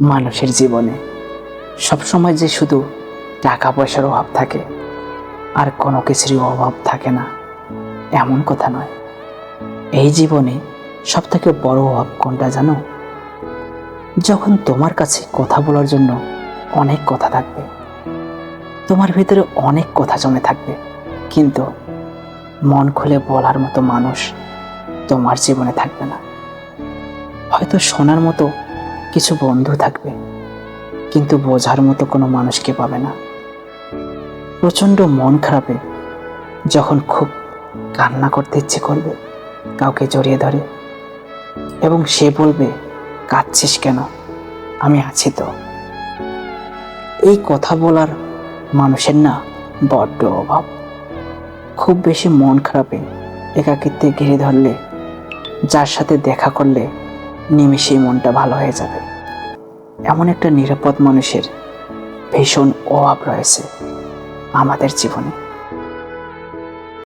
মানুষের জীবনে। সবসময় যে শুধু টাকা পয়সার অভাব থাকে, আর কোনো কিছুরই অভাব থাকে না, এমন কথা নয়। এই জীবনে সব থেকে বড় অভাব কোনটা জানো? যখন তোমার কাছে কথা বলার জন্য অনেক কথা থাকবে, তোমার ভিতরে অনেক কথা জমে থাকবে, কিন্তু মন খুলে বলার মতো মানুষ তোমার জীবনে থাকবে না। হয়তো শোনার মতো কিছু বন্ধু থাকবে, কিন্তু বোঝার মতো কোনো মানুষকে পাবে না। প্রচণ্ড মন খারাপে যখন খুব কান্না করতে ইচ্ছে করবে, কাউকে জড়িয়ে ধরে এবং সে বলবে, কাঁদছিস কেন? আমি আছি তো। এই কথা বলার মানুষের না বড্ড অভাব। খুব বেশি মন খারাপে একাকিত্বে ঘিরে ধরলে, যার সাথে দেখা করলে নিমিষেই মনটা ভালো হয়ে যাবে। এমন একটা নিরাপদ মানুষের ভীষণ অভাব রয়েছে আমাদের জীবনে।